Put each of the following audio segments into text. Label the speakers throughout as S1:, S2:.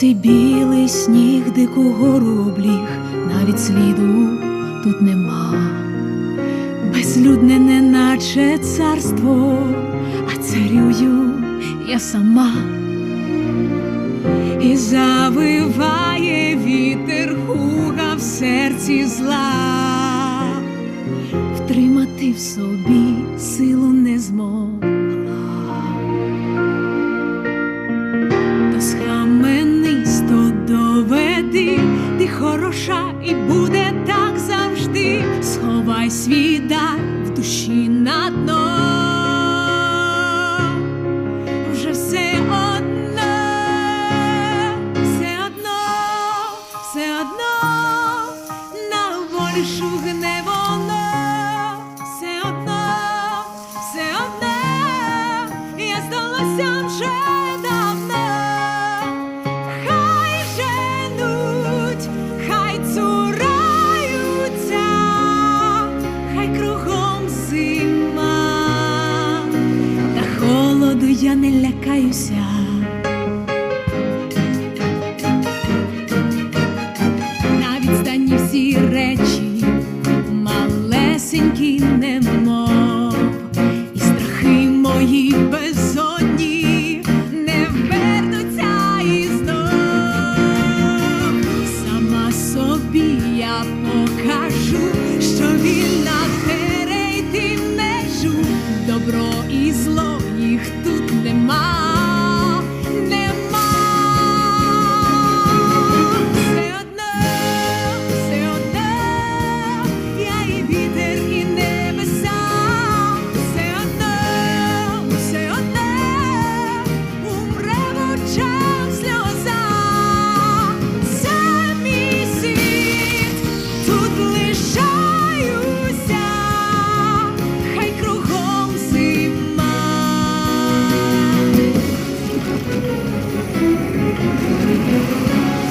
S1: цей білий сніг дикого рубліг, навіть сліду тут нема. Безлюдне, неначе царство, а царюю я сама. І завиває вітер хуга в серці зла, втримати в собі ти хороша і буде так завжди. Сховай свій дар в душі на дно. не каюся. На відстані всі речі малесенькі немов, і страхи мої безодні не вернуться і знов. Сама собі я покажу, що вільна перейти межу добро і зло їх. ああ。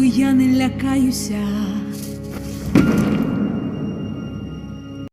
S1: я не лякаюся.